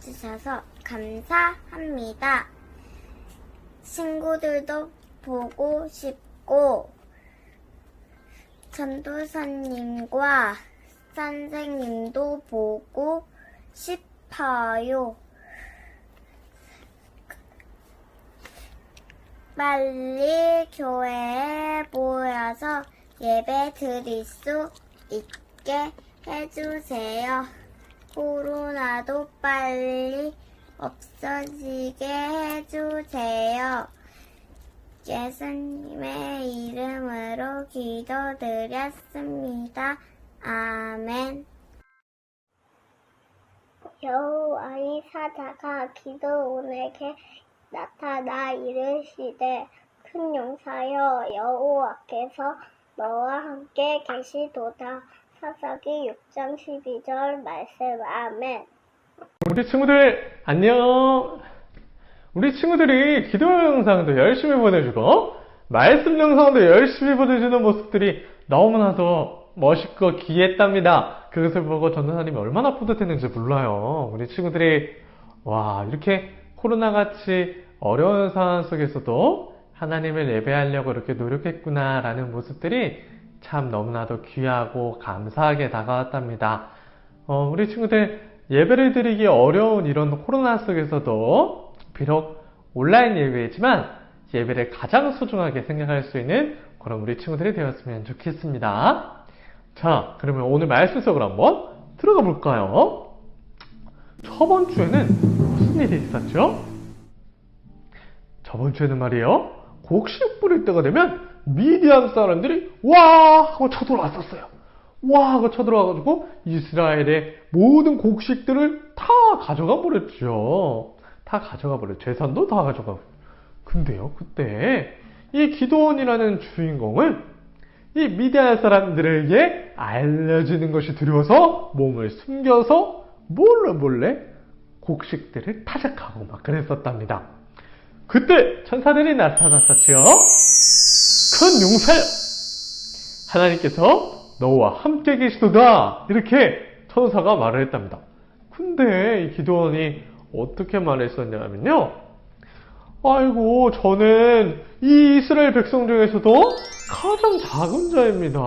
지켜주셔서 감사합니다. 친구들도 보고 싶고, 전도사님과 선생님도 보고 싶어요. 빨리 교회에 모여서 예배 드릴 수 있게 해주세요. 코로나도 빨리 없어지게 해주세요. 예수님의 이름으로 기도드렸습니다. 아멘. 여호와의 사자가 기도원에게 나타나 이르시되 큰 용사여 여호와께서 너와 함께 계시도다. 사사기 6장 12절 말씀 아멘. 우리 친구들 안녕. 우리 친구들이 기도 영상도 열심히 보내주고 말씀 영상도 열심히 보내주는 모습들이 너무나도 멋있고 귀했답니다. 그것을 보고 전도사님이 얼마나 뿌듯했는지 몰라요. 우리 친구들이 와 이렇게 코로나 같이 어려운 상황 속에서도 하나님을 예배하려고 이렇게 노력했구나라는 모습들이 참 너무나도 귀하고 감사하게 다가왔답니다. 어, 우리 친구들 예배를 드리기 어려운 이런 코로나 속에서도 비록 온라인 예배이지만 예배를 가장 소중하게 생각할 수 있는 그런 우리 친구들이 되었으면 좋겠습니다. 자, 그러면 오늘 말씀 속으로 한번 들어가 볼까요? 저번 주에는 무슨 일이 있었죠? 저번 주에는 말이에요. 곡식 뿌릴 때가 되면 미디안 사람들이 와 하고 쳐들어왔었어요. 와 하고 쳐들어와가지고 이스라엘의 모든 곡식들을 다 가져가 버렸죠. 다 가져가 버렸죠. 재산도 다 가져가 버렸죠. 근데요, 그때 이 기도원이라는 주인공을 이 미디안 사람들에게 알려주는 것이 두려워서 몸을 숨겨서 몰래 몰래 곡식들을 타작하고 막 그랬었답니다. 그때 천사들이 나타났었지요. 큰 용사여! 하나님께서 너와 함께 계시도다! 이렇게 천사가 말을 했답니다. 근데 이 기도원이 어떻게 말했었냐면요. 아이고, 저는 이 이스라엘 백성 중에서도 가장 작은 자입니다.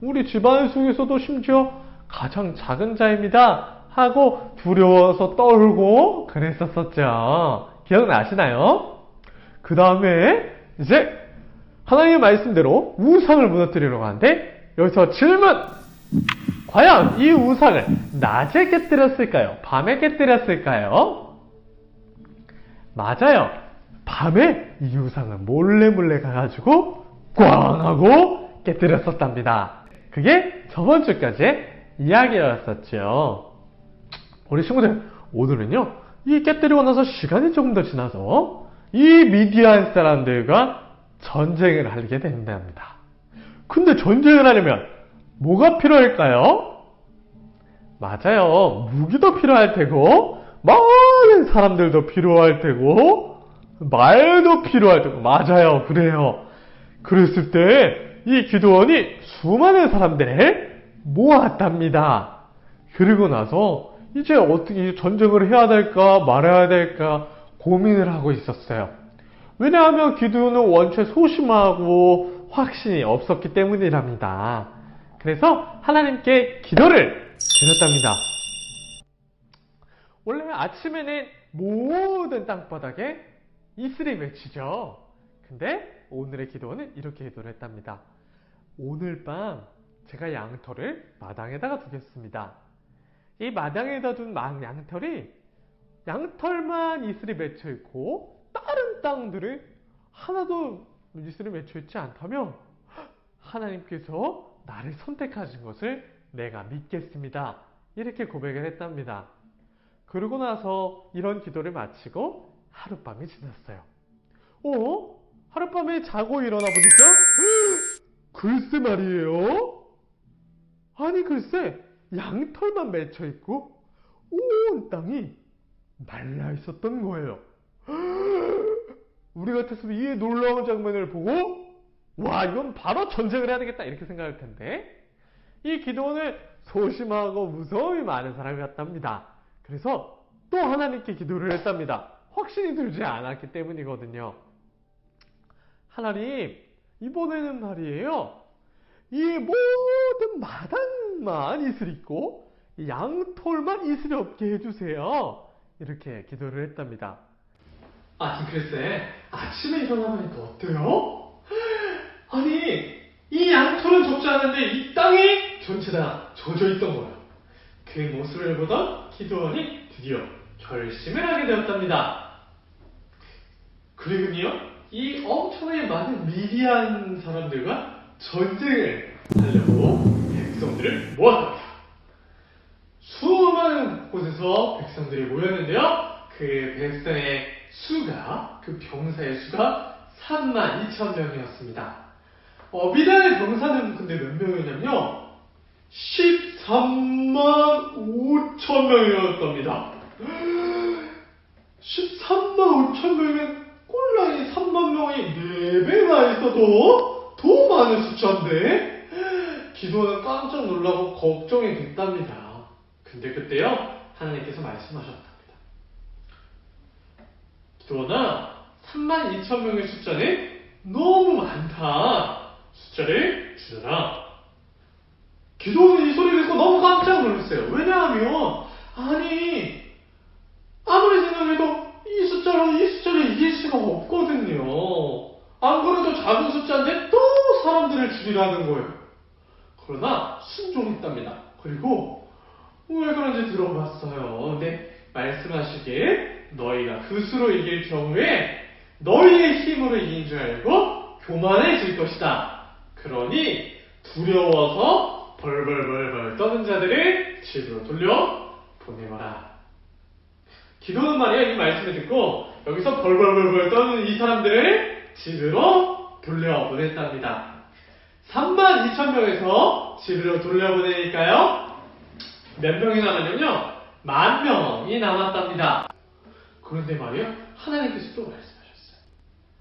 우리 집안 속에서도 심지어 가장 작은 자입니다. 하고 두려워서 떨고 그랬었었죠. 기억나시나요? 그 다음에 이제 하나님의 말씀대로 우상을 무너뜨리려고 하는데 여기서 질문! 과연 이 우상을 낮에 깨뜨렸을까요? 밤에 깨뜨렸을까요? 맞아요. 밤에 이 우상을 몰래 몰래 가가지고 꽝 하고 깨뜨렸었답니다. 그게 저번 주까지의 이야기였었죠. 우리 친구들 오늘은요 이 깨뜨리고 나서 시간이 조금 더 지나서 이 미디안 사람들과 전쟁을 하게 된답니다. 근데 전쟁을 하려면 뭐가 필요할까요? 맞아요. 무기도 필요할 테고, 많은 사람들도 필요할 테고, 말도 필요할 테고, 맞아요. 그래요. 그랬을 때, 이 기도원이 수많은 사람들을 모았답니다. 그리고 나서, 이제 어떻게 전쟁을 해야 될까, 말아야 될까, 고민을 하고 있었어요. 왜냐하면 기도는 원체 소심하고 확신이 없었기 때문이랍니다. 그래서 하나님께 기도를 드렸답니다. 원래 아침에는 모든 땅바닥에 이슬이 맺히죠. 근데 오늘의 기도는 이렇게 기도를 했답니다. 오늘 밤 제가 양털을 마당에다가 두겠습니다. 이 마당에다 둔 양털이 양털만 이슬이 맺혀 있고 다른 땅들은 하나도 맺혀 있지 않다면 하나님께서 나를 선택하신 것을 내가 믿겠습니다. 이렇게 고백을 했답니다. 그러고 나서 이런 기도를 마치고 하룻밤이 지났어요. 어? 하룻밤에 자고 일어나 보니까 글쎄 말이에요. 아니 글쎄 양털만 맺혀 있고 온 땅이 말라 있었던 거예요. 우리 같았으면 이 놀라운 장면을 보고 와 이건 바로 전쟁을 해야 되겠다 이렇게 생각할 텐데 이 기도원을 소심하고 무서움이 많은 사람이 같답니다. 그래서 또 하나님께 기도를 했답니다. 확신이 들지 않았기 때문이거든요. 하나님, 이번에는 말이에요. 이 모든 마당만 이슬 있고 이 양털만 이슬이 없게 해주세요. 이렇게 기도를 했답니다. 아침 글쎄 아침에 일어나보니까 어때요? 아니 이 양털은 좁지 않은데 이 땅이 전체 다 젖어 있던 거예요. 그 모습을 보던 기도원이 드디어 결심을 하게 되었답니다. 그리고요, 이 엄청나게 많은 미디안 사람들과 전쟁을 하려고 백성들을 모았답니다. 수많은 곳에서 백성들이 모였는데요. 그 백성의 수가, 그 병사의 수가 3만 2천 명이었습니다. 어, 미디안의 병사는 근데 몇 명이냐면요. 13만 5천 명이었답니다. 13만 5천 명이면 꼴랑이 3만 명이 4배나 있어도 더 많은 숫자인데 기도는 깜짝 놀라고 걱정이 됐답니다. 근데 그때요 하나님께서 말씀하셨답니다. 기도나 3만 2천 명의 숫자는 너무 많다. 숫자를 줄여라. 기도는 이 소리를 듣고 너무 깜짝 놀랐어요. 왜냐하면 아니 아무리 생각해도 이 숫자로 이 숫자를 이길 수가 없거든요. 안 그래도 작은 숫자인데 또 사람들을 줄이라는 거예요. 그러나 순종했답니다. 그리고 왜 그런지 들어봤어요. 근데 말씀하시길 너희가 그 수로 이길 경우에 너희의 힘으로 이긴 줄 알고 교만해질 것이다. 그러니 두려워서 벌벌벌벌 떠는 자들을 집으로 돌려 보내거라. 기도는 말이야 이 말씀을 듣고 여기서 벌벌벌벌 떠는 이 사람들을 집으로 돌려 보냈답니다. 3만 2천 명에서 집으로 돌려보내니까요. 몇 명이 남았냐면요. 만 명이 남았답니다. 그런데 말이요. 하나님께서 또 말씀하셨어요.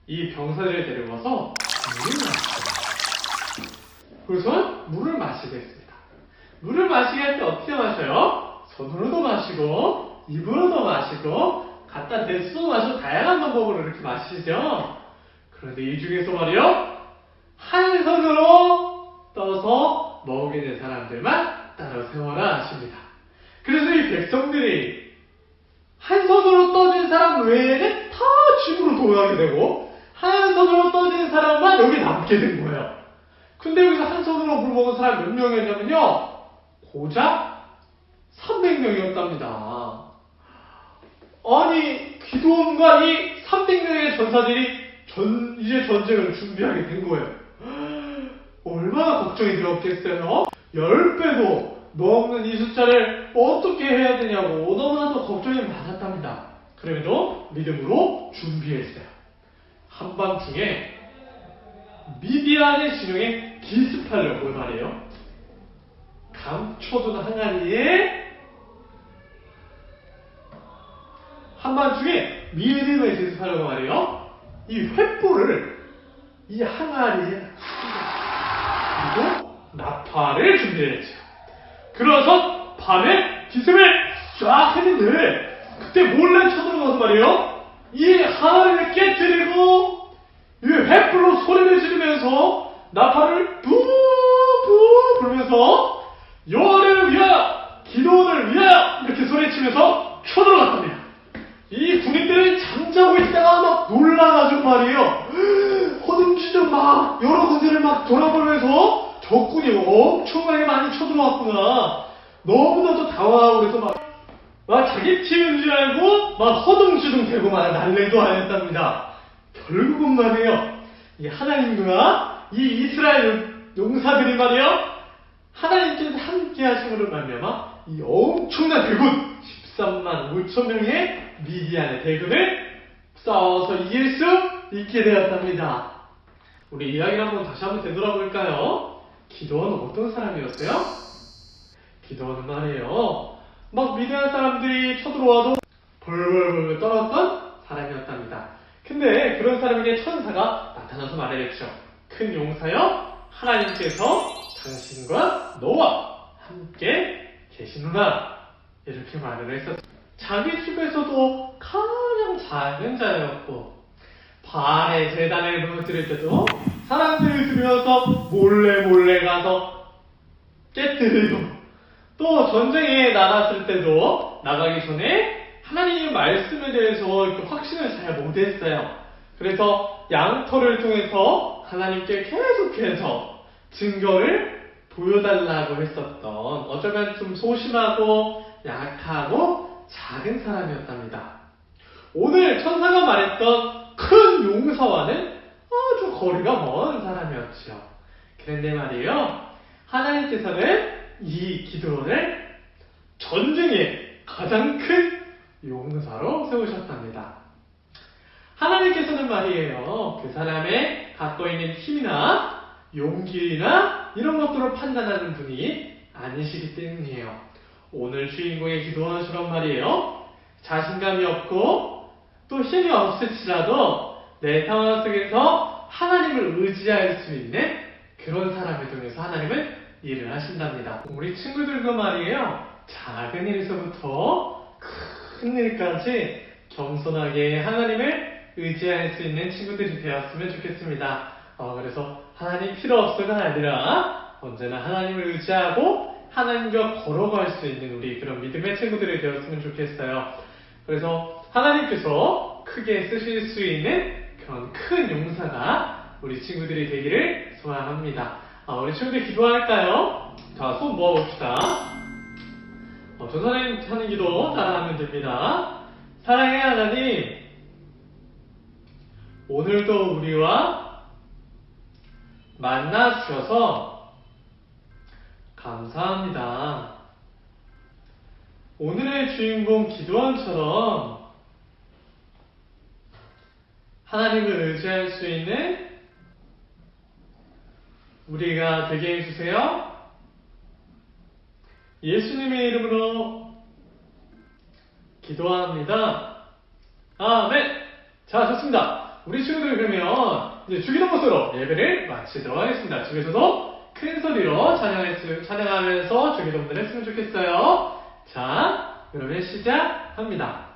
이 병사들을 데려와서 물을 마시라. 그래서 물을 마시게 했습니다. 물을 마시게 할 때 어떻게 마셔요? 손으로도 마시고 입으로도 마시고 갖다 대수도 마시고 다양한 방법으로 이렇게 마시죠. 그런데 이 중에서 말이요. 한 손으로 떠서 먹이는 사람들만 따로 세워라 하십니다. 그래서 이 백성들이 한 손으로 떠진 사람 외에는 다 집으로 돌아가게 되고 한 손으로 떠진 사람만 여기 남게 된 거예요. 근데 여기서 한 손으로 물 먹은 사람 몇 명이었냐면요. 고작 300명이었답니다. 아니, 기도원과 이 300명의 전사들이 전, 이제 전쟁을 준비하게 된 거예요. 얼마나 걱정이 들었겠어요? 10배도 넘는 이 숫자를 어떻게 해야 되냐고 너무나도 걱정이 많았답니다. 그래도 믿음으로 준비했어요. 한밤중에 미디안의 진영에 기습하려고 말이에요. 감춰둔 항아리에 한밤중에 믿음의 기습하려고 말이에요. 이 횃불을 이 항아리에 그리고 나팔을 준비했죠. 그래서 밤에 기습을 쫙 했는데 그때 몰래 쳐들어가서 말이에요. 이 항아리를 깨뜨리고 이 횃불로 소리를 지르면서 나팔을 부부 부르면서 여호와를 위하여 기도원을 위하여 이렇게 소리치면서 쳐들어갔답니다. 이 군인들이 잠자고 있다가 막 놀라가지고 말이에요. 허둥지둥 막 여러 군데를 막 돌아보면서 적군이 엄청나게 많이 쳐들어왔구나. 너무나도 당황하고 그래서 막, 막 자기 팀인 줄 알고 막 허둥지둥 대고 막 난리도 아니었답니다. 결국은 말이에요. 이 하나님과 이 이스라엘 용사들이 말이에요. 하나님께서 함께 하심으로 말미암아 이 엄청난 대군 13만 5천 명의 미디안의 대군을 싸워서 이길 수 있게 되었답니다. 우리 이야기를 한번 다시 한번 되돌아볼까요? 기도원은 어떤 사람이었어요? 기도원은 말이에요. 막 미디안 사람들이 쳐들어와도 벌벌벌 떨었던 사람이었답니다. 근데 그런 사람에게 천사가 나타나서 말했죠. 큰 용사여 하나님께서 당신과 너와 함께 계시누나 이렇게 말을 했었죠. 자기 집에서도 가장 작은 자였고 발에 재단을 무너뜨릴 때도 사람들이 들여서 몰래 몰래 가서 깨뜨리고 또 전쟁에 나갔을 때도 나가기 전에 하나님의 말씀에 대해서 확신을 잘 못했어요. 그래서 양털을 통해서 하나님께 계속해서 증거를 보여달라고 했었던 어쩌면 좀 소심하고 약하고 작은 사람이었답니다. 오늘 천사가 말했던 큰 용사와는 아주 거리가 먼 사람이었죠. 그런데 말이에요. 하나님께서는 이 기도를 전쟁의 가장 큰 용사로 세우셨답니다. 하나님께서는 말이에요. 그 사람의 갖고 있는 힘이나 용기나 이런 것들을 판단하는 분이 아니시기 때문이에요. 오늘 주인공의 기도원처럼 말이에요. 자신감이 없고 또 힘이 없을지라도 내 상황 속에서 하나님을 의지할 수 있는 그런 사람을 통해서 하나님은 일을 하신답니다. 우리 친구들도 말이에요. 작은 일에서부터 큰 일까지 겸손하게 하나님을 의지할 수 있는 친구들이 되었으면 좋겠습니다. 어, 그래서 하나님 필요 없어가 아니라 언제나 하나님을 의지하고 하나님과 걸어갈 수 있는 우리 그런 믿음의 친구들이 되었으면 좋겠어요. 그래서 하나님께서 크게 쓰실 수 있는 그런 큰 용사가 우리 친구들이 되기를 소망합니다. 아, 우리 친구들 기도할까요? 자, 손 모아봅시다. 어, 전사님 하는 기도 따라하면 됩니다. 사랑의 하나님, 오늘도 우리와 만나 주셔서 감사합니다. 오늘의 주인공 기도원처럼 하나님을 의지할 수 있는 우리가 되게 해주세요. 예수님의 이름으로 기도합니다. 아멘! 자, 좋습니다. 우리 친구들 그러면 이제 주기도 모습으로 예배를 마치도록 하겠습니다. 집에서도 큰 소리로 찬양하면서 주기도문을 했으면 좋겠어요. 자, 그러면 시작합니다.